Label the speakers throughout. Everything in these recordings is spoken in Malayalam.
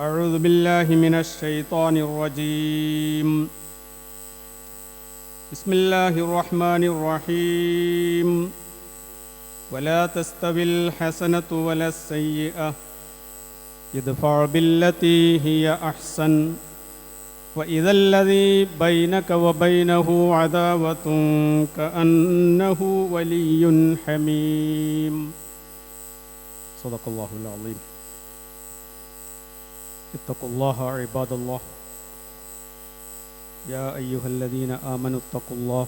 Speaker 1: أعوذ بالله من الشيطان الرجيم. بسم الله الرحمن الرحيم. ولا تستوي الحسنة ولا السيئة. ادفع بالتي هي أحسن. وإذا الذي بينك وبينه عداوة كأنه ولي حميم. صدق الله العظيم. اتقوا الله عباد الله يا أيها الذين آمنوا اتقوا الله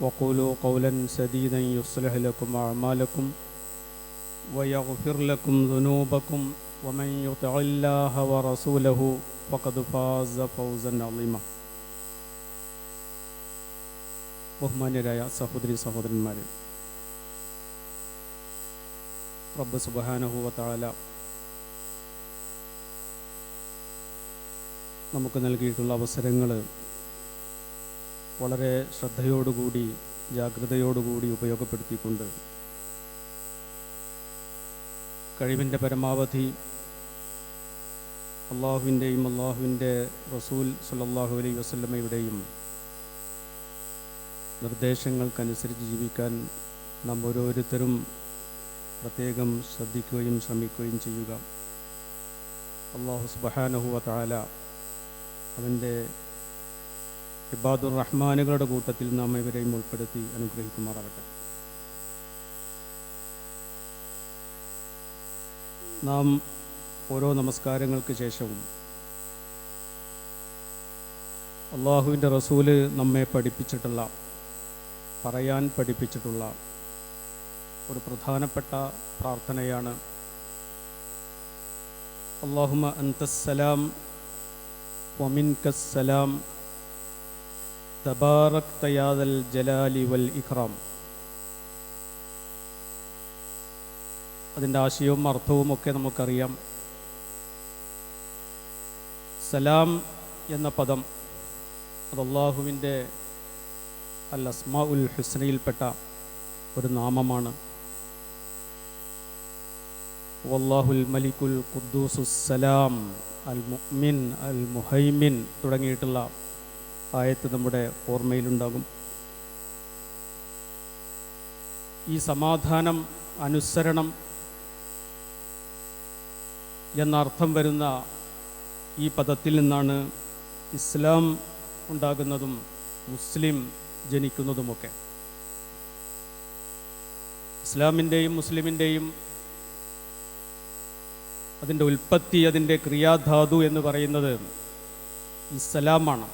Speaker 1: وقولوا قولا سديدا يصلح لكم أعمالكم ويغفر لكم ذنوبكم ومن يطع الله ورسوله فقد فاز فوزا عظيما ബഹുമാന്യരായ സഹോദരി സഹോദരന്മാരെ റബ്ബ് സുബഹാനഹുവത്താല നമുക്ക് നൽകിയിട്ടുള്ള അവസരങ്ങൾ വളരെ ശ്രദ്ധയോടുകൂടി ജാഗ്രതയോടുകൂടി ഉപയോഗപ്പെടുത്തിക്കൊണ്ട് കഴിവിന്റെ പരമാവധി അള്ളാഹുവിന്റെയും അള്ളാഹുവിന്റെ റസൂൽ സല്ലല്ലാഹു അലൈ വസല്ലമയുടെയും നിർദ്ദേശങ്ങൾക്കനുസരിച്ച് ജീവിക്കാൻ നാം ഓരോരുത്തരും പ്രത്യേകം ശ്രദ്ധിക്കുകയും ശ്രമിക്കുകയും ചെയ്യുക. അള്ളാഹു സുബഹാനഹുവ താല അവന്റെ ഇബാദുർ റഹ്മാനുകളുടെ കൂട്ടത്തിൽ നാം ഇവരെയും ഉൾപ്പെടുത്തി അനുഗ്രഹിക്കുമാറാവട്ടെ. നാം ഓരോ നമസ്കാരങ്ങൾക്ക് ശേഷവും അള്ളാഹുവിന്റെ റസൂൽ നമ്മെ പഠിപ്പിച്ചിട്ടുള്ള പറയാൻ പഠിപ്പിച്ചിട്ടുള്ള ഒരു പ്രധാനപ്പെട്ട പ്രാർത്ഥനയാണ്. അള്ളാഹുമ അന്തസ്സലാം വമിൻകസ്സലാം. തബാറക് തയാദൽ ജലാലി വൽ ഇഖ്റാം. അതിന്റെ ആശയവും അർത്ഥവും ഒക്കെ നമുക്കറിയാം. സലാം എന്ന പദം അത് അള്ളാഹുവിന്റെ അൽ അസ്മാ ഉൽ ഹുസ്നയിൽപ്പെട്ട ഒരു നാമമാണ്. വല്ലാഹുൽ മലിക്കുൽ ഖുദ്ദൂസുസലാം അൽ മുഅ്മിൻ അൽ മുഹൈമിൻ തുടങ്ങിയിട്ടുള്ള ആയത്ത് നമ്മുടെ ഓർമ്മയിലുണ്ടാകും. ഈ സമാധാനം അനുസരണം എന്നർത്ഥം വരുന്ന ഈ പദത്തിൽ നിന്നാണ് ഇസ്ലാം ഉണ്ടാകുന്നതും മുസ്ലിം ജനിക്കുന്നതുമൊക്കെ. ഇസ്ലാമിന്റെയും മുസ്ലിമിന്റെയും അതിന്റെ ഉൽപ്പത്തി അതിന്റെ ക്രിയാധാതു എന്ന് പറയുന്നത് ഇസ്സലാമാണ്.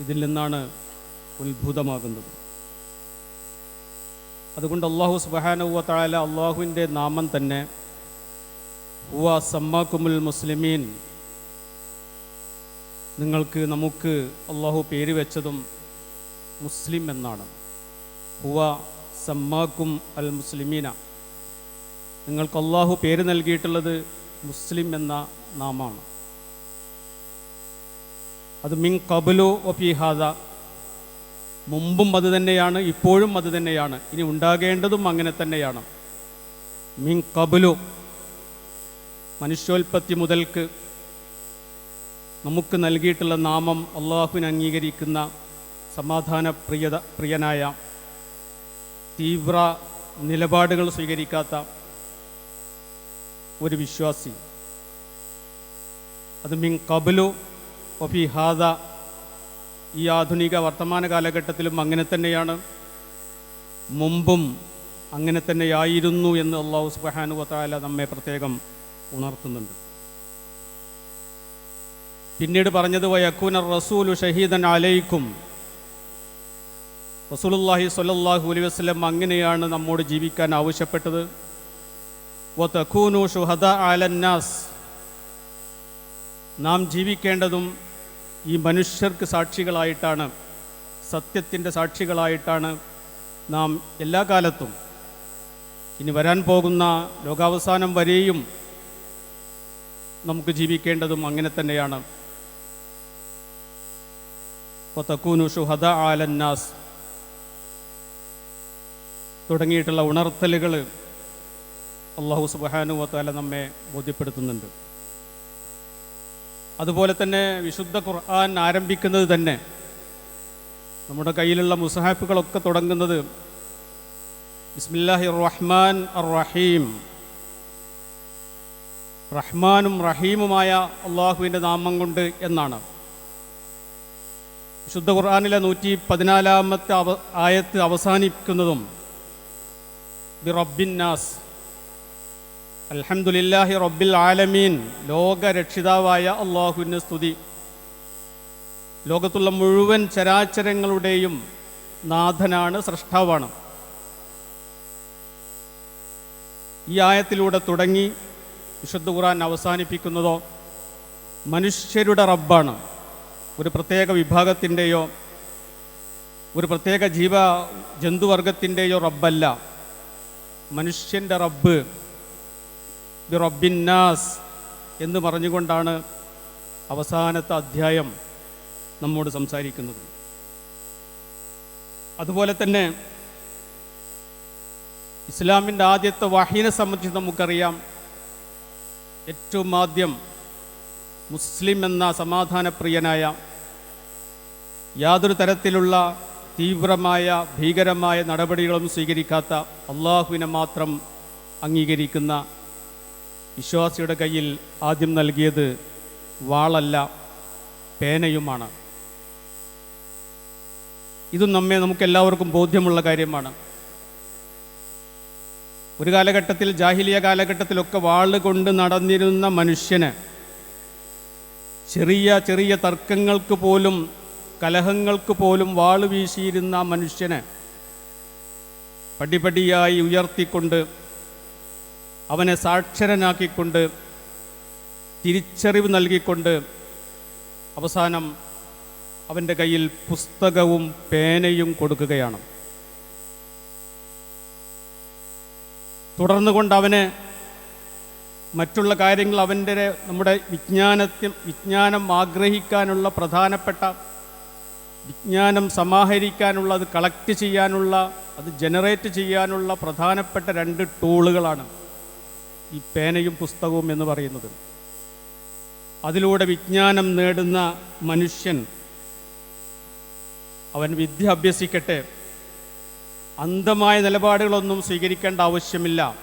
Speaker 1: ഇതിൽ നിന്നാണ് ഉത്ഭുതമാകുന്നത്. അതുകൊണ്ട് അള്ളാഹു സുബാനുവ താല അള്ളാഹുവിന്റെ നാമം തന്നെ ഹുവ സമ്മാക്കുമുൽ മുസ്ലിമീൻ. നിങ്ങൾക്ക് നമുക്ക് അള്ളാഹു പേര് വെച്ചതും മുസ്ലിം എന്നാണ്. ഹുവ സമ്മാക്കും അൽ മുസ്ലിമീന. നിങ്ങൾക്ക് അള്ളാഹു പേര് നൽകിയിട്ടുള്ളത് മുസ്ലിം എന്ന നാമാണ്. അത് മിൻ കബുലു ഒപിഹാദ മുമ്പും അത് തന്നെയാണ് ഇപ്പോഴും അത് തന്നെയാണ്. ഇനി ഉണ്ടാകേണ്ടതും അങ്ങനെ തന്നെയാണ്. മിൻ കബുലു മനുഷ്യോൽപത്തി മുതൽക്ക് നമുക്ക് നൽകിയിട്ടുള്ള നാമം അള്ളാഹുവിന് അംഗീകരിക്കുന്ന സമാധാന പ്രിയത പ്രിയനായ തീവ്ര നിലപാടുകൾ സ്വീകരിക്കാത്ത ഒരു വിശ്വാസി. അത് മിൻ കബലു ഒഫി ഹാദ ഈ ആധുനിക വർത്തമാന കാലഘട്ടത്തിലും അങ്ങനെ തന്നെയാണ്. മുമ്പും അങ്ങനെ തന്നെയായിരുന്നു എന്ന് അള്ളാഹു സുബാനു വത്താല നമ്മെ പ്രത്യേകം ഉണർത്തുന്നുണ്ട്. പിന്നീട് പറഞ്ഞത് വയക്കൂന റസൂലു ഷഹീദൻ അലൈക്കും. റസൂലുല്ലാഹി സ്വല്ലല്ലാഹു അലൈഹി വസല്ലം അങ്ങനെയാണ് നമ്മോട് ജീവിക്കാൻ ആവശ്യപ്പെട്ടത്. വതഖൂനു ഷുഹദ അലന്നാസ്. നാം ജീവിക്കേണ്ടതും ഈ മനുഷ്യർക്ക് സാക്ഷികളായിട്ടാണ് സത്യത്തിന്റെ സാക്ഷികളായിട്ടാണ് നാം എല്ലാ കാലത്തും. ഇനി വരാൻ പോകുന്ന ലോകാവസാനം വരെയും നമുക്ക് ജീവിക്കേണ്ടതും അങ്ങനെ തന്നെയാണ്. തക്കൂനു ഷുഹദ ആലന്നാസ് തുടങ്ങിയിട്ടുള്ള ഉണർത്തലുകൾ അള്ളാഹു സുബാനു വത്താല നമ്മെ ബോധ്യപ്പെടുത്തുന്നുണ്ട്. അതുപോലെ തന്നെ വിശുദ്ധ ഖുർആൻ ആരംഭിക്കുന്നത് തന്നെ നമ്മുടെ കയ്യിലുള്ള മുസഹാഫുകളൊക്കെ തുടങ്ങുന്നത് ബിസ്മില്ലാഹി റഹ്മാൻ അർ റഹീം. റഹ്മാനും റഹീമുമായ അള്ളാഹുവിന്റെ നാമം കൊണ്ട് എന്നാണ്. വിശുദ്ധ ഖുർആാനിലെ നൂറ്റി പതിനാലാമത്തെ അവ ആയത്ത് അവസാനിക്കുന്നതും ബി റബ്ബിൻ നാസ് അൽഹംദുലില്ലാഹി റബ്ബിൽ ആലമീൻ. ലോകരക്ഷിതാവായ അള്ളാഹുവിന് സ്തുതി. ലോകത്തുള്ള മുഴുവൻ ചരാചരങ്ങളുടെയും നാഥനാണ് സൃഷ്ടാവാണ് ഈ ആയത്തിലൂടെ തുടങ്ങി വിശുദ്ധ ഖുറാൻ അവസാനിപ്പിക്കുന്നതോ മനുഷ്യരുടെ റബ്ബാണ്. ഒരു പ്രത്യേക വിഭാഗത്തിന്റെയോ ഒരു പ്രത്യേക ജീവ ജന്തുവർഗത്തിന്റെയോ റബ്ബല്ല. മനുഷ്യന്റെ റബ്ബ് ബി റബ്ബിന്നാസ് എന്ന് പറഞ്ഞുകൊണ്ടാണ് അവസാനത്തെ അധ്യായം നമ്മോട് സംസാരിക്കുന്നത്. അതുപോലെ തന്നെ ഇസ്ലാമിന്റെ ആദ്യത്തെ വഹീനെ സംബന്ധിച്ച് നമുക്കറിയാം. ഏറ്റവും ആദ്യം മുസ്ലിം എന്ന സമാധാനപ്രിയനായ യാതൊരു തരത്തിലുള്ള തീവ്രമായ ഭീകരമായ നടപടികളും സ്വീകരിക്കാത്ത അള്ളാഹുവിനെ മാത്രം അംഗീകരിക്കുന്ന വിശ്വാസിയുടെ കയ്യിൽ ആദ്യം നൽകിയത് വാളല്ല പേനയുമാണ്. ഇത് നമ്മെ നമുക്കെല്ലാവർക്കും ബോധ്യമുള്ള കാര്യമാണ്. ഒരു കാലഘട്ടത്തിൽ ജാഹിലിയ കാലഘട്ടത്തിലൊക്കെ വാൾ കൊണ്ട് നടന്നിരുന്ന മനുഷ്യന് ചെറിയ ചെറിയ തർക്കങ്ങൾക്ക് പോലും കലഹങ്ങൾക്ക് പോലും വാൾ വീശിയിരുന്ന മനുഷ്യന് മനുഷ്യനെ പടിപടിയായി ഉയർത്തിക്കൊണ്ട് അവനെ സാക്ഷരനാക്കിക്കൊണ്ട് തിരിച്ചറിവ് നൽകിക്കൊണ്ട് അവസാനം അവന്റെ കയ്യിൽ പുസ്തകവും പേനയും കൊടുക്കുകയാണ്. തുടർന്നുകൊണ്ട് അവന് മറ്റുള്ള കാര്യങ്ങൾ അവന്റെ നമ്മുടെ വിജ്ഞാനത്തിൽ വിജ്ഞാനം ആഗ്രഹിക്കാനുള്ള പ്രധാനപ്പെട്ട വിജ്ഞാനം സമാഹരിക്കാനുള്ള അത് കളക്ട് ചെയ്യാനുള്ള അത് ജനറേറ്റ് ചെയ്യാനുള്ള പ്രധാനപ്പെട്ട രണ്ട് ടൂളുകളാണ്. ഈ പേനയും പുസ്തകവും എന്ന് പറയുന്നത്. അതിലൂടെ വിജ്ഞാനം നേടുന്ന മനുഷ്യൻ അവൻ വിദ്യ അഭ്യസിക്കട്ടെ. അന്ധമായ നിലപാടുകളൊന്നും സ്വീകരിക്കേണ്ട ആവശ്യമില്ല.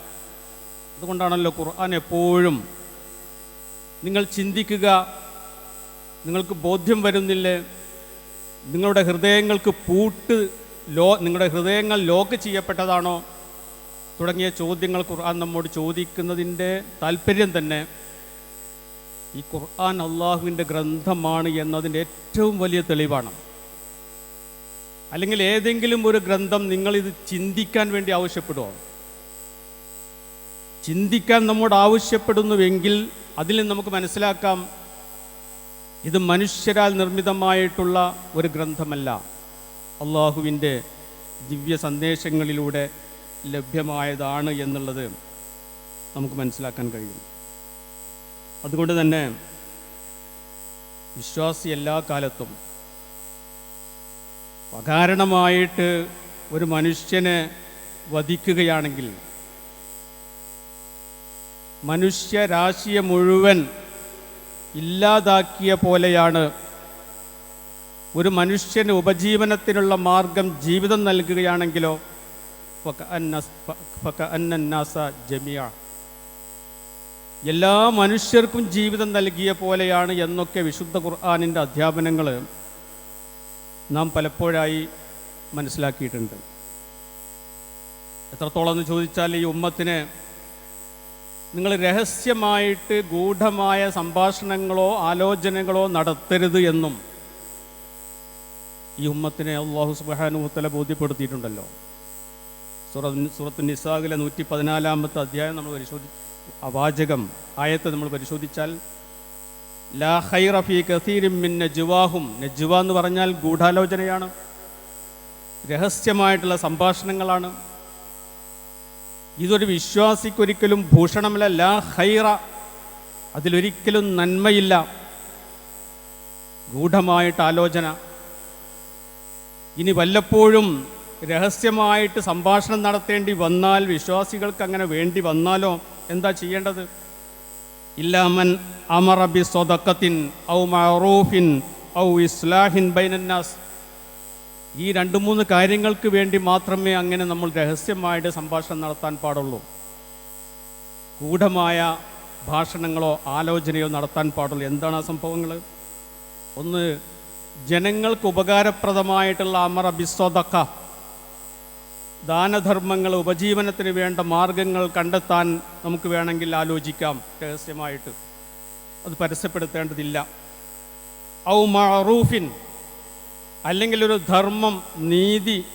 Speaker 1: അതുകൊണ്ടാണല്ലോ ഖുർആൻ എപ്പോഴും നിങ്ങൾ ചിന്തിക്കുക നിങ്ങൾക്ക് ബോധ്യം വരുന്നില്ലേ? നിങ്ങളുടെ ഹൃദയങ്ങൾക്ക് പൂട്ട് ലോ നിങ്ങളുടെ ഹൃദയങ്ങൾ ലോക്ക് ചെയ്യപ്പെട്ടതാണോ? തുടങ്ങിയ ചോദ്യങ്ങൾ ഖുർആൻ നമ്മോട് ചോദിക്കുന്നതിന്റെ താല്പര്യം തന്നെ ഈ ഖുർആൻ അള്ളാഹുവിന്റെ ഗ്രന്ഥമാണ് എന്നതിന്റെ ഏറ്റവും വലിയ തെളിവാണ്. അല്ലെങ്കിൽ ഏതെങ്കിലും ഒരു ഗ്രന്ഥം നിങ്ങളിത് ചിന്തിക്കാൻ വേണ്ടി ആവശ്യപ്പെടുമോ ചിന്തിക്കാൻ നമ്മോട് ആവശ്യപ്പെടുന്നുവെങ്കിൽ അതിൽ നമുക്ക് മനസ്സിലാക്കാം ഇത് മനുഷ്യരാൽ നിർമ്മിതമായിട്ടുള്ള ഒരു ഗ്രന്ഥമല്ല. അള്ളാഹുവിന്റെ ദിവ്യ സന്ദേശങ്ങളിലൂടെ ലഭ്യമായതാണ് എന്നുള്ളത് നമുക്ക് മനസ്സിലാക്കാൻ കഴിയും. അതുകൊണ്ട് തന്നെ വിശ്വാസി എല്ലാ കാലത്തും അകാരണമായിട്ട് ഒരു മനുഷ്യനെ വധിക്കുകയാണെങ്കിൽ മനുഷ്യരാശിയെ മുഴുവൻ ഇല്ലാതാക്കിയ പോലെയാണ് ഒരു മനുഷ്യന് ഉപജീവനത്തിനുള്ള മാർഗം ജീവിതം നൽകുകയാണെങ്കിലോ എല്ലാ മനുഷ്യർക്കും ജീവിതം നൽകിയ പോലെയാണ് എന്നൊക്കെ വിശുദ്ധ ഖുർആാനിന്റെ അധ്യാപനങ്ങൾ നാം പലപ്പോഴായി മനസ്സിലാക്കിയിട്ടുണ്ട്. എത്രത്തോളം എന്ന് ചോദിച്ചാൽ ഈ ഉമ്മത്തിന് നിങ്ങൾ രഹസ്യമായിട്ട് ഗൂഢമായ സംഭാഷണങ്ങളോ ആലോചനകളോ നടത്തരുത് എന്നും ഈ ഉമ്മത്തിനെ അള്ളാഹു സുബാനുഹത്തല ബോധ്യപ്പെടുത്തിയിട്ടുണ്ടല്ലോ. സുറ സുറത്ത് നിസാഖിലെ നൂറ്റി പതിനാലാമത്തെ അധ്യായം നമ്മൾ പരിശോധി അവാചകം ആയത്ത് നമ്മൾ പരിശോധിച്ചാൽ ലാ ഹൈറഫി കസീരിം മിൻ നജുവാഹും. നജുവ എന്ന് പറഞ്ഞാൽ ഗൂഢാലോചനയാണ് രഹസ്യമായിട്ടുള്ള സംഭാഷണങ്ങളാണ്. ഇതൊരു വിശ്വാസിക്കൊരിക്കലും ഭൂഷണമല്ല. ലാ ഹൈറ അതിലൊരിക്കലും നന്മയില്ല. ഗൂഢമായിട്ട് ആലോചന ഇനി വല്ലപ്പോഴും രഹസ്യമായിട്ട് സംഭാഷണം നടത്തേണ്ടി വന്നാൽ വിശ്വാസികൾക്ക് അങ്ങനെ വേണ്ടി വന്നാലോ? എന്താ ചെയ്യേണ്ടത്? ഇല്ലാമൻ അമറബി സ്വതക്കത്തിൻ ഔ മറൂഫിൻ ഔ ഇസ്ലാഹിൻ ബൈനന്നാസ്. ഈ രണ്ട് മൂന്ന് കാര്യങ്ങൾക്ക് വേണ്ടി മാത്രമേ അങ്ങനെ നമ്മൾ രഹസ്യമായിട്ട് സംഭാഷണം നടത്താൻ പാടുള്ളൂ. ഗൂഢമായ ഭാഷണങ്ങളോ ആലോചനയോ നടത്താൻ പാടുള്ളൂ. എന്താണ് ആ സംഭവങ്ങൾ? ഒന്ന് ജനങ്ങൾക്ക് ഉപകാരപ്രദമായിട്ടുള്ള അമർ ബിസ്വതക്ക ദാനധർമ്മങ്ങൾ ഉപജീവനത്തിന് വേണ്ട മാർഗങ്ങൾ കണ്ടെത്താൻ നമുക്ക് വേണമെങ്കിൽ ആലോചിക്കാം. രഹസ്യമായിട്ട്. അത് പരസ്യപ്പെടുത്തേണ്ടതില്ല. ഔ മറൂഫിൻ അല്ലെങ്കിൽ ഒരു ധർമ്മം നീതി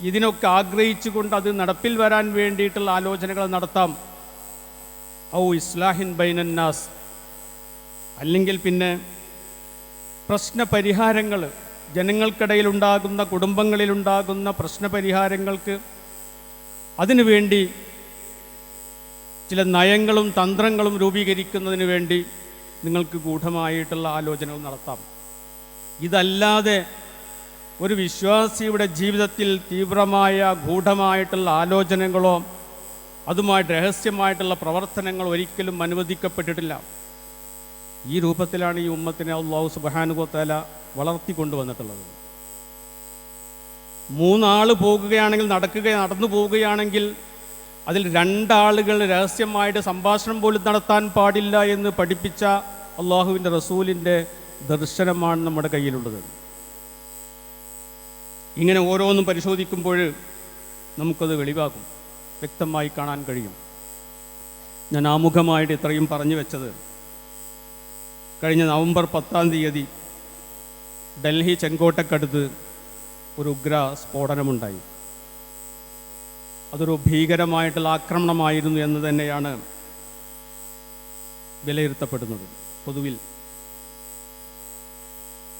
Speaker 1: ഇതിനൊക്കെ ആഗ്രഹിച്ചുകൊണ്ട് അത് നടപ്പിൽ വരാൻ വേണ്ടിയിട്ടുള്ള ആലോചനകൾ നടത്താം. ഔ ഇസ്ലാഹിൻ ബൈനന്നാസ് അല്ലെങ്കിൽ പിന്നെ പ്രശ്നപരിഹാരങ്ങൾ. ജനങ്ങൾക്കിടയിലുണ്ടാകുന്ന കുടുംബങ്ങളിലുണ്ടാകുന്ന പ്രശ്നപരിഹാരങ്ങൾക്ക് അതിനുവേണ്ടി ചില നയങ്ങളും തന്ത്രങ്ങളും രൂപീകരിക്കുന്നതിന് വേണ്ടി നിങ്ങൾക്ക് ഗൂഢമായിട്ടുള്ള ആലോചനകൾ നടത്താം. ഇതല്ലാതെ ഒരു വിശ്വാസിയുടെ ജീവിതത്തിൽ തീവ്രമായ ഗൂഢമായിട്ടുള്ള ആലോചനകളോ അതുമായി രഹസ്യമായിട്ടുള്ള പ്രവർത്തനങ്ങൾ ഒരിക്കലും അനുവദിക്കപ്പെട്ടിട്ടില്ല. ഈ രൂപത്തിലാണ് ഈ ഉമ്മത്തിനെ അള്ളാഹു സുബഹാനുഗോത്തല വളർത്തിക്കൊണ്ടുവന്നിട്ടുള്ളത് മൂന്നാൾ പോകുകയാണെങ്കിൽ നടക്കുക നടന്നു പോവുകയാണെങ്കിൽ അതിൽ രണ്ടാളുകൾ രഹസ്യമായിട്ട് സംഭാഷണം പോലും നടത്താൻ പാടില്ല എന്ന് പഠിപ്പിച്ച അള്ളാഹുവിന്റെ റസൂലിന്റെ ദർശനമാണ് നമ്മുടെ കയ്യിലുള്ളത്. ഇങ്ങനെ ഓരോന്നും പരിശോധിക്കുമ്പോൾ നമുക്കത് വെളിവാകും വ്യക്തമായി കാണാൻ കഴിയും. ഞാൻ ആമുഖമായിട്ട് ഇത്രയും പറഞ്ഞു വെച്ചത് കഴിഞ്ഞ നവംബർ പത്താം തീയതി ഡൽഹി ചെങ്കോട്ടക്കടുത്ത് ഒരു ഉഗ്ര സ്ഫോടനമുണ്ടായി. അതൊരു ഭീകരമായിട്ടുള്ള ആക്രമണമായിരുന്നു എന്ന് തന്നെയാണ് വിലയിരുത്തപ്പെടുന്നത് പൊതുവിൽ.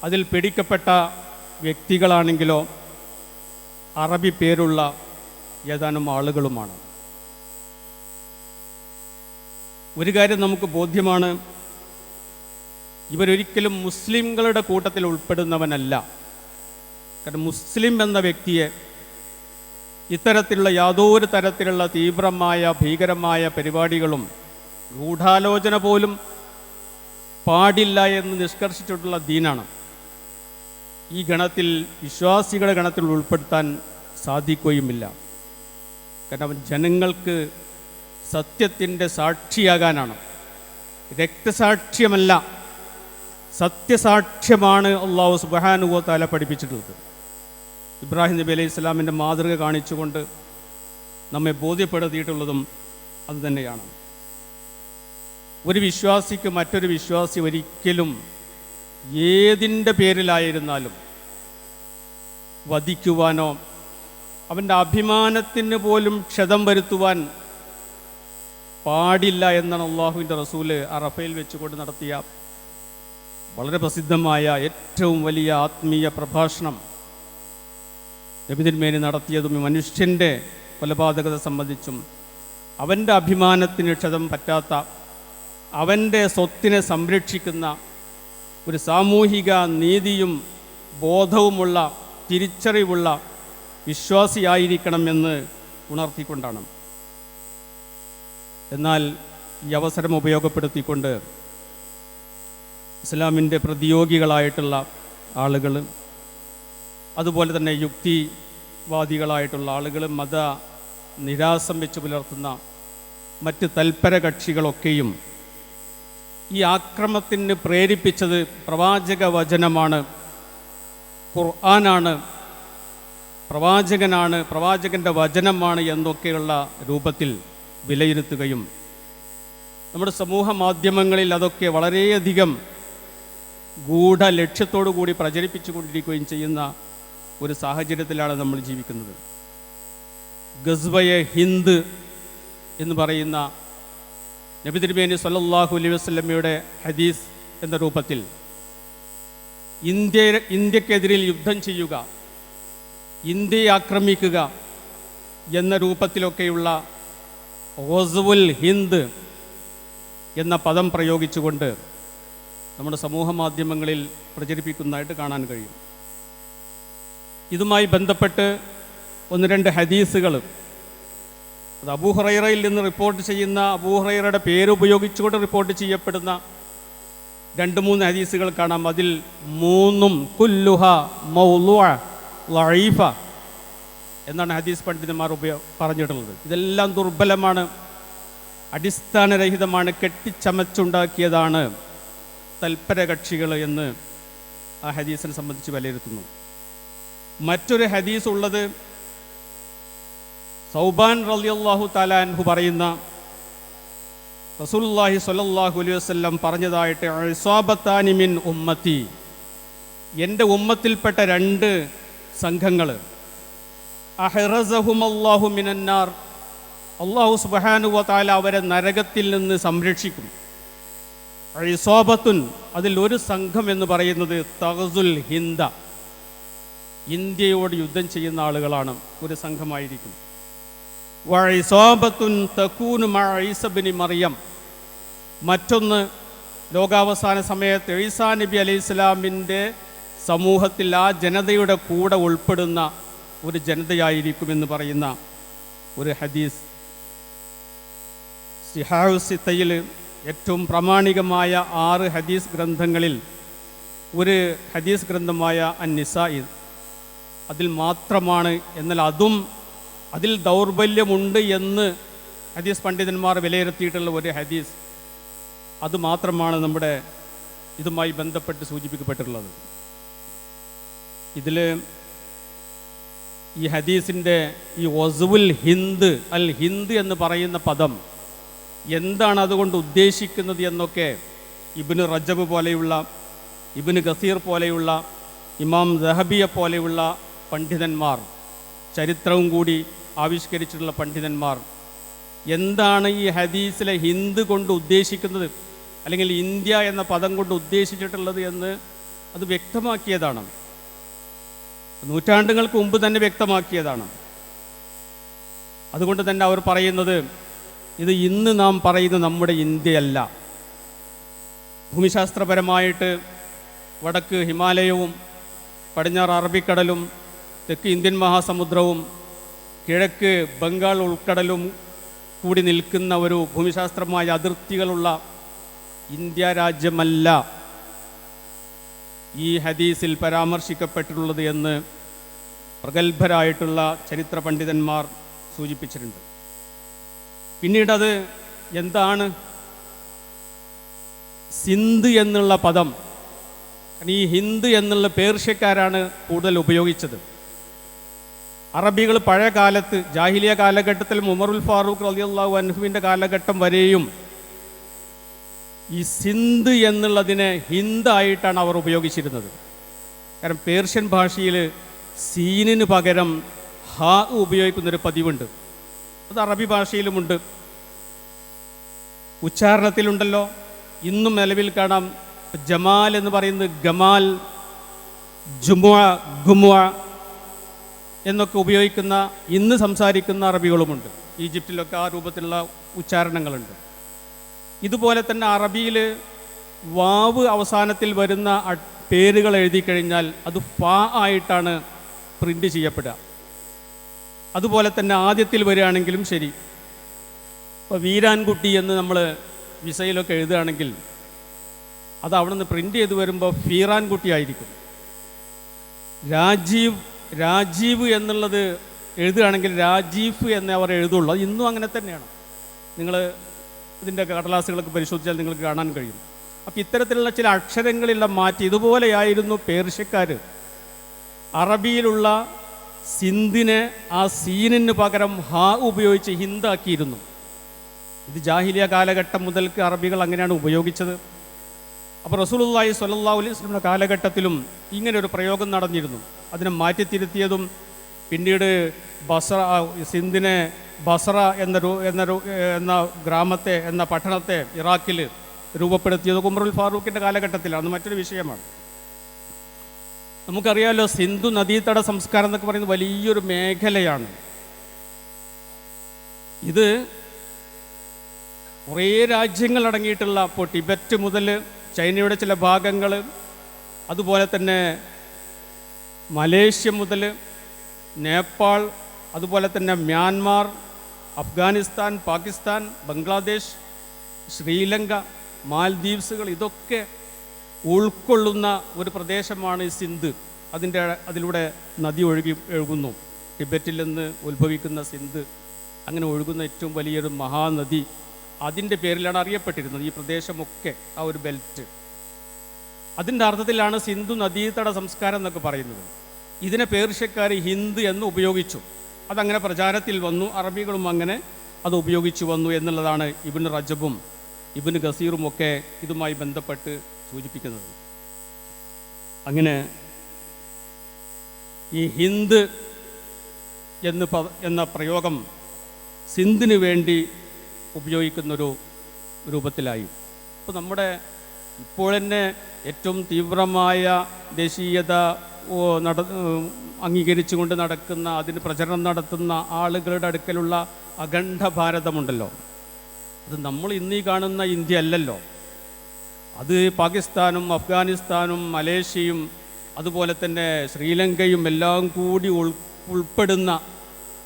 Speaker 1: അതിൽ പിടിക്കപ്പെട്ട വ്യക്തികളാണെങ്കിലോ അറബി പേരുള്ള ഏതാനും ആളുകളുമാണ്. ഒരു കാര്യം നമുക്ക് ബോധ്യമാണ് ഇവരൊരിക്കലും മുസ്ലിംകളുടെ കൂട്ടത്തിൽ ഉൾപ്പെടുന്നവനല്ല. കാരണം മുസ്ലിം എന്ന വ്യക്തിയെ ഇത്തരത്തിലുള്ള യാതൊരു തരത്തിലുള്ള തീവ്രമായ ഭീകരമായ പരിപാടികളും ഗൂഢാലോചന പോലും പാടില്ല എന്ന് നിഷ്കർഷിച്ചിട്ടുള്ള ദീനാണ്. ഈ ഗണത്തിൽ വിശ്വാസികളുടെ ഗണത്തിൽ ഉൾപ്പെടുത്താൻ സാധിക്കുകയുമില്ല. കാരണം അവൻ ജനങ്ങൾക്ക് സത്യത്തിന്റെ സാക്ഷിയാകാനാണ്. രക്തസാക്ഷ്യമല്ല. സത്യസാക്ഷ്യമാണ് അള്ളാഹു സുബാനുവോ താല പഠിപ്പിച്ചിട്ടുള്ളത്. ഇബ്രാഹിം നബി അലൈഹി ഇസ്ലാമിന്റെ മാതൃക കാണിച്ചുകൊണ്ട് നമ്മെ ബോധ്യപ്പെടുത്തിയിട്ടുള്ളതും അതുതന്നെയാണ് ഒരു വിശ്വാസിക്ക് മറ്റൊരു വിശ്വാസി ഒരിക്കലും ഏതിന്റെ പേരിലായിരുന്നാലും വധിക്കുവാനോ അവന്റെ അഭിമാനത്തിന് പോലും ക്ഷതം വരുത്തുവാൻ പാടില്ല എന്നാണ് അള്ളാഹുവിന്റെ റസൂൽ അറഫയിൽ വെച്ചുകൊണ്ട് നടത്തിയ വളരെ പ്രസിദ്ധമായ ഏറ്റവും വലിയ ആത്മീയ പ്രഭാഷണം രവിതിന്മേനി നടത്തിയതും മനുഷ്യന്റെ കൊലപാതകത സംബന്ധിച്ചും അവന്റെ അഭിമാനത്തിന് ക്ഷതം പറ്റാത്ത അവന്റെ സ്വത്തിനെ സംരക്ഷിക്കുന്ന ഒരു സാമൂഹിക നീതിയും ബോധവുമുള്ള തിരിച്ചറിവുള്ള വിശ്വാസിയായിരിക്കണം എന്ന് ഉണർത്തിക്കൊണ്ടാണ്. എന്നാൽ ഈ അവസരം ഉപയോഗപ്പെടുത്തിക്കൊണ്ട് ഇസ്ലാമിന്റെ പ്രതിയോഗികളായിട്ടുള്ള ആളുകൾ അതുപോലെ തന്നെ യുക്തിവാദികളായിട്ടുള്ള ആളുകൾ മത നിരാസം വെച്ച് പുലർത്തുന്ന മറ്റ് തൽപര കക്ഷികളൊക്കെയും ഈ ആക്രമത്തിന് പ്രേരിപ്പിച്ചത് പ്രവാചക വചനമാണ്. ഖുർആനാണ് പ്രവാചകനാണ് പ്രവാചകന്റെ വചനമാണ് എന്നൊക്കെയുള്ള രൂപത്തിൽ വിലയിരുത്തുകയും നമ്മുടെ സമൂഹ മാധ്യമങ്ങളിൽ അതൊക്കെ വളരെയധികം ഗൂഢ ലക്ഷ്യത്തോടു കൂടി പ്രചരിപ്പിച്ചു കൊണ്ടിരിക്കുകയും ചെയ്യുന്ന ഒരു സാഹചര്യത്തിലാണ് നമ്മൾ ജീവിക്കുന്നത്. ഗസ്ബയെ ഹിന്ദ് എന്ന് പറയുന്ന നബി തിരുമേനി സല്ലാഹു അലൈഹി വസ്ലമ്മയുടെ ഹദീസ് എന്ന രൂപത്തിൽ ഇന്ത്യ ഇന്ത്യക്കെതിരിൽ യുദ്ധം ചെയ്യുക ഇന്ത്യയെ ആക്രമിക്കുക എന്ന രൂപത്തിലൊക്കെയുള്ള ഓസുൽ ഹിന്ദ് എന്ന പദം പ്രയോഗിച്ചുകൊണ്ട് നമ്മുടെ സമൂഹ മാധ്യമങ്ങളിൽ പ്രചരിപ്പിക്കുന്നതായിട്ട് കാണാൻ കഴിയും. ഇതുമായി ബന്ധപ്പെട്ട് ഒന്ന് രണ്ട് ഹദീസുകൾ. അത് അബൂഹറൈറയിൽ നിന്ന് റിപ്പോർട്ട് ചെയ്യുന്ന അബൂഹറൈറയുടെ പേര് ഉപയോഗിച്ചുകൊണ്ട് റിപ്പോർട്ട് ചെയ്യപ്പെടുന്ന രണ്ട് മൂന്ന് ഹദീസുകൾ കാണാം. അതിൽ മൂന്നും കുല്ലുഹ മൗലുഅ ലൈഫ എന്നാണ് ഹദീസ് പണ്ഡിതന്മാർ ഉപയോ പറഞ്ഞിട്ടുള്ളത്. ഇതെല്ലാം ദുർബലമാണ് അടിസ്ഥാനരഹിതമാണ് കെട്ടിച്ചമച്ചുണ്ടാക്കിയതാണ്. തൽപര കക്ഷികൾ എന്ന് ആ ഹദീസിനെ സംബന്ധിച്ച് വിലയിരുത്തുന്നു. മറ്റൊരു ഹദീസ് ഉള്ളത് സൗബാൻ റളിയല്ലാഹു താലാൻഹു പറയുന്ന റസൂലുള്ളാഹി സ്വല്ലല്ലാഹു അലൈഹി വസല്ലം പറഞ്ഞതായിട്ട് ഇസാബത്താനി മിൻ ഉമ്മത്തി. എന്റെ ഉമ്മത്തിൽപ്പെട്ട രണ്ട് സംഘങ്ങൾ അഹ്റസഹുമല്ലാഹു മിനന്നാർ. അള്ളാഹു സുബ്ഹാനഹു താല അവരെ നരകത്തിൽ നിന്ന് സംരക്ഷിക്കും. ഇസാബത്തുൻ അതിൽ ഒരു സംഘം എന്ന് പറയുന്നത് തഹസുൽ ഹിന്ദ. ഇന്ത്യയോട് യുദ്ധം ചെയ്യുന്ന ആളുകളാണ് ഒരു സംഘമായിരിക്കും. വഴിസോബത്തുൻ തക്കൂനു മഴീസബിനി മറിയം. മറ്റൊന്ന് ലോകാവസാന സമയത്ത് ഈസാ നബി അലൈഹി ഇസ്ലാമിന്റെ സമൂഹത്തിൽ ആ ജനതയുടെ കൂടെ ഉൾപ്പെടുന്ന ഒരു ജനതയായിരിക്കുമെന്ന് പറയുന്ന ഒരു ഹദീസ്. സിഹാഹു സിത്തയിൽ ഏറ്റവും പ്രാമാണികമായ ആറ് ഹദീസ് ഗ്രന്ഥങ്ങളിൽ ഒരു ഹദീസ് ഗ്രന്ഥമായ അൻ നിസായി അതിൽ മാത്രമാണ് എന്നാൽ അതും അതിൽ ദൗർബല്യമുണ്ട് എന്ന് ഹദീസ് പണ്ഡിതന്മാർ വിലയിരുത്തിയിട്ടുള്ള ഒരു ഹദീസ്. അത് മാത്രമാണ് നമ്മുടെ ഇതുമായി ബന്ധപ്പെട്ട് സൂചിപ്പിക്കപ്പെട്ടിട്ടുള്ളത്. ഇതിൽ ഈ ഹദീസിന്റെ ഈ ഒസുവുൽ ഹിന്ദ് അൽ ഹിന്ദ് എന്ന് പറയുന്ന പദം എന്താണ് അതുകൊണ്ട് ഉദ്ദേശിക്കുന്നത് എന്നൊക്കെ ഇബിന് റജബ് പോലെയുള്ള ഇബിന് ഗസീർ പോലെയുള്ള ഇമാം ദഹബിയെ പോലെയുള്ള പണ്ഡിതന്മാർ ചരിത്രവും കൂടി ആവിഷ്കരിച്ചിട്ടുള്ള പണ്ഡിതന്മാർ. എന്താണ് ഈ ഹദീസിലെ ഹിന്ദ് കൊണ്ട് ഉദ്ദേശിക്കുന്നത്? അല്ലെങ്കിൽ ഇന്ത്യ എന്ന പദം കൊണ്ട് ഉദ്ദേശിച്ചിട്ടുള്ളത് എന്ന് അത് വ്യക്തമാക്കിയതാണ്. നൂറ്റാണ്ടുകൾക്ക് മുമ്പ് തന്നെ വ്യക്തമാക്കിയതാണ്. അതുകൊണ്ട് തന്നെ അവർ പറയുന്നത് ഇത് ഇന്ന് നാം പറയുന്ന നമ്മുടെ ഇന്ത്യയല്ല. ഭൂമിശാസ്ത്രപരമായിട്ട് വടക്ക് ഹിമാലയവും പടിഞ്ഞാറ് അറബിക്കടലും തെക്ക് ഇന്ത്യൻ മഹാസമുദ്രവും കിഴക്ക് ബംഗാൾ ഉൾക്കടലും കൂടി നിൽക്കുന്ന ഒരു ഭൂമിശാസ്ത്രമായ അതിർത്തികളുള്ള ഇന്ത്യ രാജ്യമല്ല ഈ ഹദീസിൽ പരാമർശിക്കപ്പെട്ടിട്ടുള്ളത് എന്ന് പ്രഗത്ഭരായിട്ടുള്ള ചരിത്ര പണ്ഡിതന്മാർ സൂചിപ്പിച്ചിട്ടുണ്ട്. പിന്നീടത് എന്താണ്? സിന്ധ് എന്നുള്ള പദം. ഈ ഹിന്ദ് എന്നുള്ള പേർഷ്യക്കാരാണ് കൂടുതൽ ഉപയോഗിച്ചത്. അറബികൾ പഴയ കാലത്ത് ജാഹിലിയ കാലഘട്ടത്തിൽ ഉമറുൽ ഫാറൂഖ് റളിയല്ലാഹു അൻഹുവിന്റെ കാലഘട്ടം വരെയും ഈ സിന്ധ് എന്നുള്ളതിനെ ഹിന്ദായിട്ടാണ് അവർ ഉപയോഗിച്ചിരുന്നത്. കാരണം പേർഷ്യൻ ഭാഷയിൽ സീനിന് പകരം ഹ ഉപയോഗിക്കുന്നൊരു പതിവുണ്ട്. അത് അറബി ഭാഷയിലുമുണ്ട്. ഉച്ചാരണത്തിലുണ്ടല്ലോ. ഇന്നും നിലവിൽ കാണാം. ജമാൽ എന്ന് പറയുന്നത് ഗമാൽ ജുമുഅ ഗുമുഅ എന്നൊക്കെ ഉപയോഗിക്കുന്ന ഇന്ന് സംസാരിക്കുന്ന അറബികളുമുണ്ട്. ഈജിപ്തിലൊക്കെ ആ രൂപത്തിലുള്ള ഉച്ചാരണങ്ങളുണ്ട്. ഇതുപോലെ തന്നെ അറബിയിൽ വാവ് അവസാനത്തിൽ വരുന്ന പേരുകൾ എഴുതി കഴിഞ്ഞാൽ അത് ഫാ ആയിട്ടാണ് പ്രിന്റ് ചെയ്യപ്പെടുക. അതുപോലെ തന്നെ ആദ്യത്തിൽ വരികയാണെങ്കിലും ശരി. ഇപ്പോൾ വീരാൻകുട്ടി എന്ന് നമ്മൾ വിസയിലൊക്കെ എഴുതുകയാണെങ്കിൽ അത് അവിടെ നിന്ന് പ്രിന്റ് ചെയ്ത് വരുമ്പോൾ ഫീറാൻകുട്ടി ആയിരിക്കും. രാജീവ് രാജീവ് എന്നുള്ളത് എഴുതുകയാണെങ്കിൽ രാജീഫ് എന്നേ അവർ എഴുതുള്ളൂ. അത് ഇന്നും അങ്ങനെ തന്നെയാണ്. നിങ്ങൾ ഇതിന്റെ കടലാസുകളൊക്കെ പരിശോധിച്ചാൽ നിങ്ങൾക്ക് കാണാൻ കഴിയും. അപ്പോൾ ഇത്തരത്തിലുള്ള ചില അക്ഷരങ്ങളിലുള്ള മാറ്റി ഇതുപോലെയായിരുന്നു പേർഷ്യക്കാർ അറബിയിലുള്ള സിന്ധിനെ ആ സീനിന് പകരം ഹാ ഉപയോഗിച്ച് ഹിന്ദാക്കിയിരുന്നു. ഇത് ജാഹിലിയ കാലഘട്ടം മുതൽക്ക് അറബികൾ അങ്ങനെയാണ് ഉപയോഗിച്ചത്. അപ്പോൾ റസൂലുള്ളാഹി സ്വല്ലല്ലാഹു അലൈഹി വസല്ലമയുടെ കാലഘട്ടത്തിലും ഇങ്ങനെ ഒരു പ്രയോഗം നടന്നിരുന്നു. അതിനെ മാറ്റിത്തിരുത്തിയതും പിന്നീട് ബസറ ആ, സിന്ധിനെ ബസറ എന്ന രൂ എന്ന എന്ന ഗ്രാമത്തെ എന്ന പട്ടണത്തെ ഇറാഖിൽ രൂപപ്പെടുത്തിയത് ഉമറുൽ ഫാറൂഖിന്റെ കാലഘട്ടത്തിലാണ്. മറ്റൊരു വിഷയമാണ്. നമുക്കറിയാമല്ലോ സിന്ധു നദീതട സംസ്കാരം എന്നൊക്കെ പറയുന്നത് വലിയൊരു മേഖലയാണ്. ഇത് കുറേ രാജ്യങ്ങൾ അടങ്ങിയിട്ടുള്ള ഇപ്പോൾ ടിബറ്റ് മുതൽ ചൈനയുടെ ചില ഭാഗങ്ങൾ അതുപോലെ തന്നെ മലേഷ്യ മുതൽ നേപ്പാൾ അതുപോലെ തന്നെ മ്യാൻമാർ അഫ്ഗാനിസ്ഥാൻ പാകിസ്ഥാൻ ബംഗ്ലാദേശ് ശ്രീലങ്ക മാൽദ്വീപ്സുകൾ ഇതൊക്കെ ഉൾക്കൊള്ളുന്ന ഒരു പ്രദേശമാണ് ഈ സിന്ധ്. അതിന്റെ അതിലൂടെ നദി ഒഴുകി ഒഴുകുന്നു. ടിബറ്റിൽ നിന്ന് ഉത്ഭവിക്കുന്ന സിന്ധ്. അങ്ങനെ ഒഴുകുന്ന ഏറ്റവും വലിയൊരു മഹാനദി. അതിന്റെ പേരിലാണ് അറിയപ്പെട്ടിരുന്നത് ഈ പ്രദേശമൊക്കെ ആ ഒരു ബെൽറ്റ്. അതിന്റെ അർത്ഥത്തിലാണ് സിന്ധു നദീതട സംസ്കാരം എന്നൊക്കെ പറയുന്നത്. ഇതിനെ പേർഷ്യക്കാർ ഹിന്ദ് എന്ന് ഉപയോഗിച്ചു. അതങ്ങനെ പ്രചാരത്തിൽ വന്നു അറബികളും അങ്ങനെ അത് ഉപയോഗിച്ചു വന്നു എന്നുള്ളതാണ് ഇബിന് റജബും ഇബിന് ഗസീറും ഒക്കെ ഇതുമായി ബന്ധപ്പെട്ട് സൂചിപ്പിക്കുന്നത്. അങ്ങനെ ഈ ഹിന്ദ് എന്ന് പ എന്ന പ്രയോഗം സിന്ധിന് വേണ്ടി ഉപയോഗിക്കുന്നൊരു രൂപത്തിലായി. അപ്പോൾ നമ്മുടെ ഇപ്പോൾ തന്നെ ഏറ്റവും തീവ്രമായ ദേശീയത നട അംഗീകരിച്ചുകൊണ്ട് നടക്കുന്ന അതിന് പ്രചരണം നടത്തുന്ന ആളുകളുടെ അടുക്കലുള്ള അഖണ്ഡ ഭാരതമുണ്ടല്ലോ. അത് നമ്മൾ ഇന്നീ കാണുന്ന ഇന്ത്യ അല്ലല്ലോ. അത് പാകിസ്ഥാനും അഫ്ഗാനിസ്ഥാനും മലേഷ്യയും അതുപോലെ തന്നെ ശ്രീലങ്കയും എല്ലാം കൂടി ഉൾപ്പെടുന്ന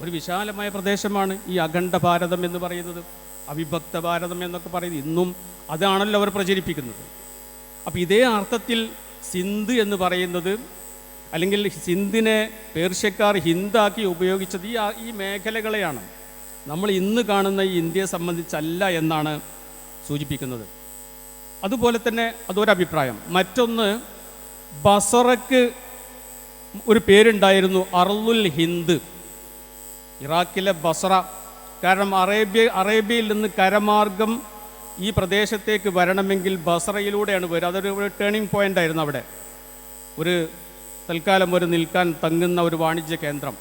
Speaker 1: ഒരു വിശാലമായ പ്രദേശമാണ് ഈ അഖണ്ഡ ഭാരതം എന്ന് പറയുന്നത്. അവിഭക്ത ഭാരതം എന്നൊക്കെ പറയുന്നത്. ഇന്നും അതാണല്ലോ അവർ പ്രചരിപ്പിക്കുന്നത്. അപ്പോൾ ഇതേ അർത്ഥത്തിൽ സിന്ധ് എന്ന് പറയുന്നത് അല്ലെങ്കിൽ സിന്ധിനെ പേർഷ്യക്കാർ ഹിന്ദാക്കി ഉപയോഗിച്ചത് ഈ ഈ മേഖലകളെയാണ്. നമ്മൾ ഇന്ന് കാണുന്ന ഈ ഇന്ത്യയെ സംബന്ധിച്ചല്ല എന്നാണ് സൂചിപ്പിക്കുന്നത്. അതുപോലെ തന്നെ അതൊരഭിപ്രായം. മറ്റൊന്ന് ബസറക്ക് ഒരു പേരുണ്ടായിരുന്നു അർലുൽ ഹിന്ദ്. ഇറാഖിലെ ബസറ. കാരണം അറേബ്യ അറേബ്യയിൽ നിന്ന് കരമാർഗം ഈ പ്രദേശത്തേക്ക് വരണമെങ്കിൽ ബസറയിലൂടെയാണ് വരിക അതൊരു ഒരു ടേണിംഗ് പോയിന്റ് ആയിരുന്നു അവിടെ. ഒരു തൽക്കാലം ഒരു നിൽക്കാൻ തങ്ങുന്ന ഒരു വാണിജ്യ കേന്ദ്രം.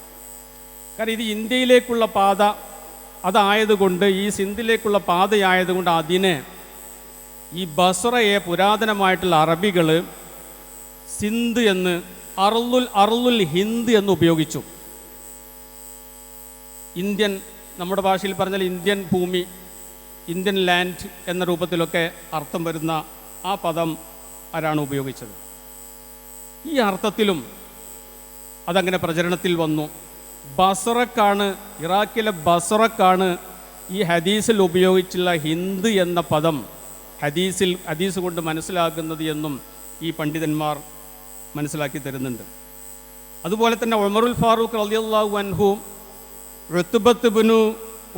Speaker 1: കാരണം ഇത് ഇന്ത്യയിലേക്കുള്ള പാത അതായതുകൊണ്ട് ഈ സിന്ധിലേക്കുള്ള പാതയായതുകൊണ്ട് അതിനെ ഈ ബസറയെ പുരാതനമായിട്ടുള്ള അറബികൾ സിന്ധ് എന്ന് അറുലുൽ അറുലുൽ ഹിന്ദ് എന്ന് ഉപയോഗിച്ചു. ഇന്ത്യൻ നമ്മുടെ ഭാഷയിൽ പറഞ്ഞാൽ ഇന്ത്യൻ ഭൂമി ഇന്ത്യൻ ലാൻഡ് എന്ന രൂപത്തിലൊക്കെ അർത്ഥം വരുന്ന ആ പദം ആരാണ് ഉപയോഗിച്ചത്? ഈ അർത്ഥത്തിലും അതങ്ങനെ പ്രചരണത്തിൽ വന്നു. ബസറക്കാണ് ഇറാഖിലെ ബസറക്കാണ് ഈ ഹദീസിൽ ഉപയോഗിച്ചുള്ള ഹിന്ദ് എന്ന പദം ഹദീസിൽ ഹദീസ് കൊണ്ട് മനസ്സിലാക്കുന്നത് എന്നും ഈ പണ്ഡിതന്മാർ മനസ്സിലാക്കി തരുന്നുണ്ട്. അതുപോലെ തന്നെ ഒമറുൽ ഫാറൂഖ് റളിയല്ലാഹു അൻഹു ഋത്തുബത്ത് ബിനു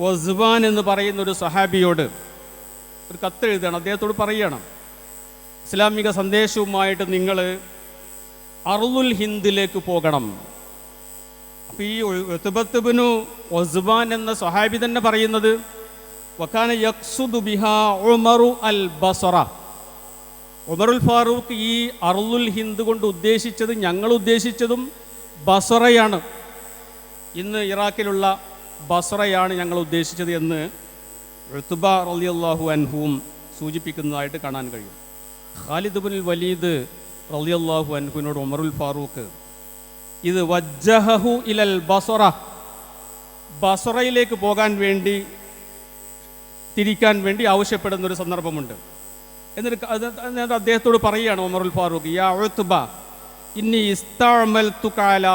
Speaker 1: വസ്വാൻ എന്ന് പറയുന്ന ഒരു സഹാബിയോട് ഒരു കത്ത് എഴുതുകയാണ്. അദ്ദേഹത്തോട് പറയണം ഇസ്ലാമിക സന്ദേശവുമായിട്ട് നിങ്ങൾ അറുൽ ഹിന്ദിലേക്ക് പോകണം. അപ്പോൾ ഈ ഋത്തുബത്ത് ബിനു വസ്വാൻ എന്ന സഹാബി തന്നെ പറയുന്നത് വക്കാന യക്സുദു ബിഹ ഉമറു അൽ ബസറ ഉമറുൽ ഫാറൂഖ് ഈ അറുലുൽ ഹിന്ദ് കൊണ്ട് ഉദ്ദേശിച്ചത് ഞങ്ങൾ ഉദ്ദേശിച്ചതും ബസറയാണ്. ഇന്ന് ഇറാഖിലുള്ള ബസറയാണ് ഞങ്ങൾ ഉദ്ദേശിച്ചത് എന്ന് ഋതുബ റളിയല്ലാഹു അൻഹുവും സൂചിപ്പിക്കുന്നതായിട്ട് കാണാൻ കഴിയും. ഖാലിദ് ബുൽ വലീദ് റളിയല്ലാഹു അൻഹുവിനോട് ഉമറുൽ ഫാറൂഖ് ഇത് വജ്ജഹു ഇലൽ ബസറ. ബസറയിലേക്ക് പോകാൻ വേണ്ടി തിരിക്കാൻ വേണ്ടി ആവശ്യപ്പെടുന്ന ഒരു സന്ദർഭമുണ്ട് എന്നിട്ട് എന്നിട്ട് അദ്ദേഹത്തോട് പറയുകയാണ് ഉമറുൽ ഫാറൂഖ് യാ ഉത്ബ ഇന്നി ഇസ്താമൽ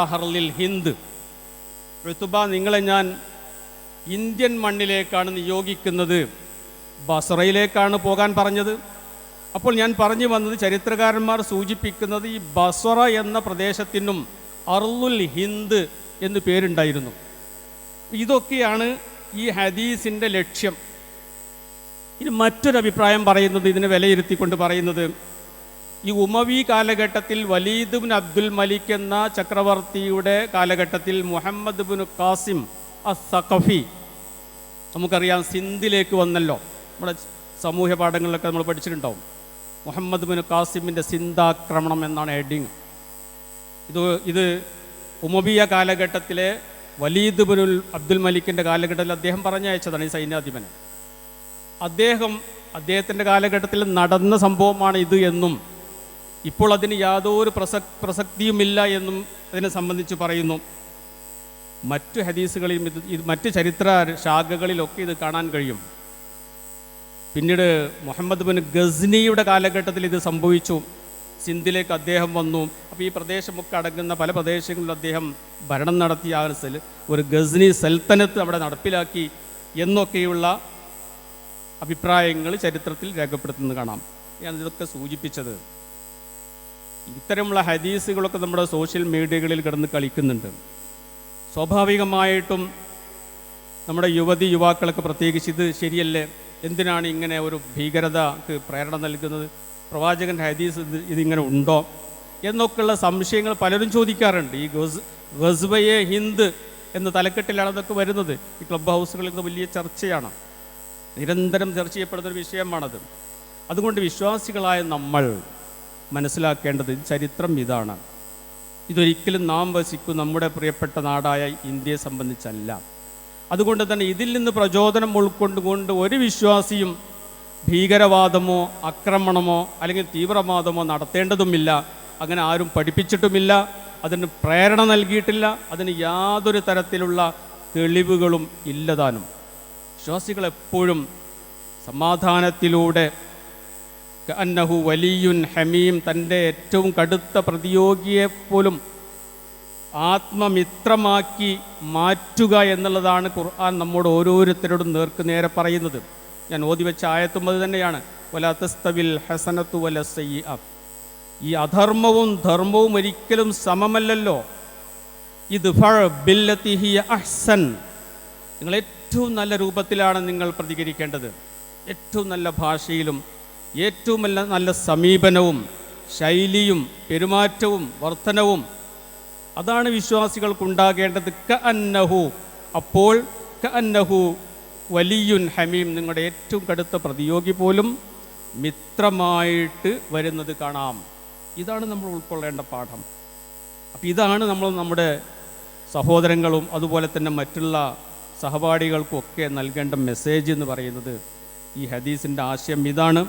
Speaker 1: ഹർലിൽ ഹിന്ദ്. ഉത്ബ നിങ്ങളെ ഞാൻ ഇന്ത്യൻ മണ്ണിലേക്കാണ് നിയോഗിക്കുന്നത്. ബസറയിലേക്കാണ് പോകാൻ പറഞ്ഞത്. അപ്പോൾ ഞാൻ പറഞ്ഞു വന്നത് ചരിത്രകാരന്മാർ സൂചിപ്പിക്കുന്നത് ഈ ബസറ എന്ന പ്രദേശത്തിനും അർലുൽ ഹിന്ദ് എന്ന് പേരുണ്ടായിരുന്നു. ഇതൊക്കെയാണ് ഈ ഹദീസിന്റെ ലക്ഷ്യം. ഇനി മറ്റൊരഭിപ്രായം പറയുന്നത് ഇതിനെ വിലയിരുത്തിക്കൊണ്ട് പറയുന്നത് ഈ ഉമവി കാലഘട്ടത്തിൽ വലീദ് ബിൻ അബ്ദുൽ മലിക് എന്ന ചക്രവർത്തിയുടെ കാലഘട്ടത്തിൽ മുഹമ്മദ് ബിൻ ഖാസിം അ സഖഫി നമുക്കറിയാം സിന്ധിലേക്ക് വന്നല്ലോ. നമ്മുടെ സമൂഹ പാഠങ്ങളിലൊക്കെ നമ്മൾ പഠിച്ചിട്ടുണ്ടാവും. മുഹമ്മദ് ബിൻ കാസിമിന്റെ സിന്ധാക്രമണം എന്നാണ് ഹെഡിങ്. ഇത് ഇത് ഉമബിയ കാലഘട്ടത്തിലെ വലീദ് ബിനുൽ അബ്ദുൽ മലിക്കിന്റെ കാലഘട്ടത്തിൽ അദ്ദേഹം പറഞ്ഞയച്ചതാണ് ഈ സൈന്യാധിപനെ. അദ്ദേഹം അദ്ദേഹത്തിന്റെ കാലഘട്ടത്തിൽ നടന്ന സംഭവമാണ് ഇത് എന്നും ഇപ്പോൾ അതിന് യാതൊരു പ്രസക് പ്രസക്തിയുമില്ല എന്നും അതിനെ സംബന്ധിച്ച് പറയുന്നു. മറ്റു ഹദീസുകളിലും ഇത് ഇത് മറ്റ് ചരിത്ര ശാഖകളിലൊക്കെ ഇത് കാണാൻ കഴിയും. പിന്നീട് മുഹമ്മദ് ബിൻ ഗസ്നിയുടെ കാലഘട്ടത്തിൽ ഇത് സംഭവിച്ചു. സിന്ധിലേക്ക് അദ്ദേഹം വന്നു. അപ്പോൾ ഈ പ്രദേശമൊക്കെ അടങ്ങുന്ന പല പ്രദേശങ്ങളിലും അദ്ദേഹം ഭരണം നടത്തിയ ആ ഒരു ഗസ്നി സൽത്തനത്ത് അവിടെ നടപ്പിലാക്കി എന്നൊക്കെയുള്ള അഭിപ്രായങ്ങൾ ചരിത്രത്തിൽ രേഖപ്പെടുത്തുന്നത് കാണാം. ഞാൻ ഇതൊക്കെ സൂചിപ്പിച്ചത്. ഇത്തരമുള്ള ഹദീസുകളൊക്കെ നമ്മുടെ സോഷ്യൽ മീഡിയകളിൽ കിടന്ന് കളിക്കുന്നുണ്ട്. സ്വാഭാവികമായിട്ടും നമ്മുടെ യുവതി യുവാക്കളൊക്കെ പ്രത്യേകിച്ച് ഇത് ശരിയല്ലേ? എന്തിനാണ് ഇങ്ങനെ ഒരു ഭീകരതക്ക് പ്രേരണ നൽകുന്നത്? പ്രവാചകന്റെ ഹദീസ് ഇത് ഇതിങ്ങനെ ഉണ്ടോ? എന്നൊക്കെയുള്ള സംശയങ്ങൾ പലരും ചോദിക്കാറുണ്ട്. ഈ ഗസ് ഗസ്ബയെ ഹിന്ദ് എന്ന തലക്കെട്ടിലാണ് അതൊക്കെ വരുന്നത്. ഈ ക്ലബ് ഹൗസുകളിൽ വലിയ ചർച്ചയാണ്. നിരന്തരം ചർച്ച ചെയ്യപ്പെടുന്ന ഒരു വിഷയമാണത്. അതുകൊണ്ട് വിശ്വാസികളായ നമ്മൾ മനസ്സിലാക്കേണ്ടത് ചരിത്രം ഇതാണ്. ഇതൊരിക്കലും നാം വസിക്കും നമ്മുടെ പ്രിയപ്പെട്ട നാടായ ഇന്ത്യയെ സംബന്ധിച്ചല്ല. അതുകൊണ്ട് തന്നെ ഇതിൽ നിന്ന് പ്രചോദനം ഉൾക്കൊണ്ടുകൊണ്ട് ഒരു വിശ്വാസിയും ഭീകരവാദമോ ആക്രമണമോ അല്ലെങ്കിൽ തീവ്രവാദമോ നടത്തേണ്ടതുമില്ല. അങ്ങനെ ആരും പഠിപ്പിച്ചിട്ടുമില്ല. അതിന് പ്രേരണ നൽകിയിട്ടില്ല. അതിന് യാതൊരു തരത്തിലുള്ള തെളിവുകളും ഇല്ലതാനും വിശ്വാസികൾ എപ്പോഴും സമാധാനത്തിലൂടെ അന്നഹു വലിയുൻ ഹമീം തന്റെ ഏറ്റവും കടുത്ത പ്രതിയോഗിയെ പോലും ആത്മമിത്രമാക്കി മാറ്റുക എന്നുള്ളതാണ് ഖുർആൻ നമ്മോട് ഓരോരുത്തരോടും നേർക്ക് നേരെ പറയുന്നത്. ഞാൻ ഓതി വെച്ച ആയത്തും അത് തന്നെയാണ്. വലാത്തസ്തവിൽ ഹസനത്തു വല സയ്യ ഈ അധർമ്മവും ധർമ്മവും ഒരിക്കലും സമമല്ലല്ലോ. ഇത് ബില്ലത്തിഹിയ അഹ്സൻ. നിങ്ങൾ ഏറ്റവും നല്ല രൂപത്തിലാണ് നിങ്ങൾ പ്രതികരിക്കേണ്ടത്. ഏറ്റവും നല്ല ഭാഷയിലും ഏറ്റവും നല്ല നല്ല സമീപനവും ശൈലിയും പെരുമാറ്റവും വർധനവും അതാണ് വിശ്വാസികൾക്കുണ്ടാകേണ്ടത്. ക അന്നഹു അപ്പോൾ ക അന്നഹു വലിയുൻ ഹമീം നിങ്ങളുടെ ഏറ്റവും കടുത്ത പ്രതിയോഗി പോലും മിത്രമായിട്ട് വരുന്നത് കാണാം. ഇതാണ് നമ്മൾ ഉൾക്കൊള്ളേണ്ട പാഠം. അപ്പം ഇതാണ് നമ്മൾ നമ്മുടെ സഹോദരങ്ങളും അതുപോലെ തന്നെ മറ്റുള്ള സഹപാഠികൾക്കും ഒക്കെ നൽകേണ്ട മെസ്സേജ് എന്ന് പറയുന്നത് ഈ ഹദീസിന്റെ ആശയം ഇതാണ്.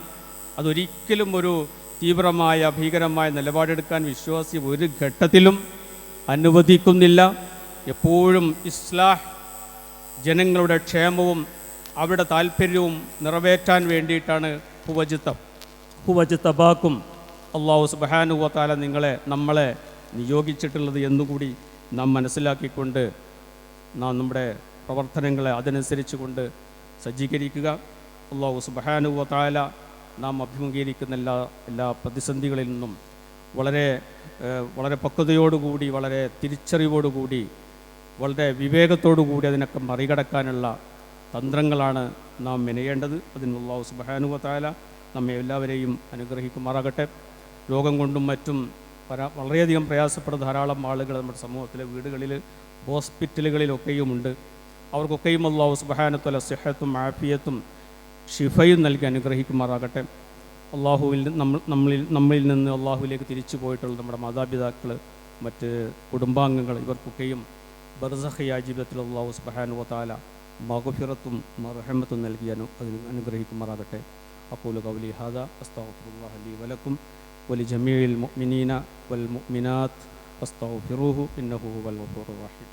Speaker 1: അതൊരിക്കലും ഒരു തീവ്രമായ ഭീകരമായ നിലപാടെടുക്കാൻ വിശ്വാസി ഒരു ഘട്ടത്തിലും അനുവദിക്കുന്നില്ല. എപ്പോഴും ഇസ്ലാഹ് ജനങ്ങളുടെ ക്ഷേമവും അവരുടെ താല്പര്യവും നിറവേറ്റാൻ വേണ്ടിയിട്ടാണ് ഹുവജിത്തം ഹുവജിത്തബാക്കും അള്ളാഹു സുബാനുവത്താല നിങ്ങളെ നമ്മളെ നിയോഗിച്ചിട്ടുള്ളത് എന്നുകൂടി നാം മനസ്സിലാക്കിക്കൊണ്ട് നാം നമ്മുടെ പ്രവർത്തനങ്ങളെ അതനുസരിച്ച് കൊണ്ട് സജ്ജീകരിക്കുക അള്ളാഹു സുബാനുവത്താല നാം അഭിമുഖീകരിക്കുന്ന എല്ലാ എല്ലാ പ്രതിസന്ധികളിൽ നിന്നും വളരെ വളരെ പക്വതയോടുകൂടി വളരെ തിരിച്ചറിവോടുകൂടി വളരെ വിവേകത്തോടു കൂടി അതിനൊക്കെ മറികടക്കാനുള്ള തന്ത്രങ്ങളാണ് നാം മെനയേണ്ടത്. അതിന് അള്ളാഹു സുബാനുവത്താല നമ്മെ എല്ലാവരെയും അനുഗ്രഹിക്കുമാറാകട്ടെ. രോഗം കൊണ്ടും മറ്റും പരാ വളരെയധികം പ്രയാസപ്പെടുന്ന ധാരാളം ആളുകൾ നമ്മുടെ സമൂഹത്തിലെ വീടുകളിൽ ഹോസ്പിറ്റലുകളിലൊക്കെയുമുണ്ട്. അവർക്കൊക്കെയും അള്ളാഹു സുബഹാനത്തല സിഹത്തും ആഫിയത്തും ഷിഫയും നൽകി അനുഗ്രഹിക്കുമാറാകട്ടെ. അള്ളാഹുവിൽ നമ്മൾ നമ്മളിൽ നമ്മളിൽ നിന്ന് അള്ളാഹുവിലേക്ക് തിരിച്ചു പോയിട്ടുള്ള നമ്മുടെ മാതാപിതാക്കൾ മറ്റ് കുടുംബാംഗങ്ങൾ ഇവർക്കൊക്കെയും ബർസഹയാ ജീവിതത്തിൽ അള്ളാഹു സുബഹാനു താല മഹഫിറത്തും മറഹമത്തും നൽകി അനു അതിന് അനുഗ്രഹിക്കുമാറാകട്ടെ. അപ്പോൾ കൗലി ഹാദ അസ്താഫുല്ലാഹ് അലി വലക്കും വലി ജമീൽ മുഅ്മിനീന വൽ മുഅ്മിനാത്ത് അസ്തഗ്ഫിറൂഹു ഇന്നഹു الغفور الرحيم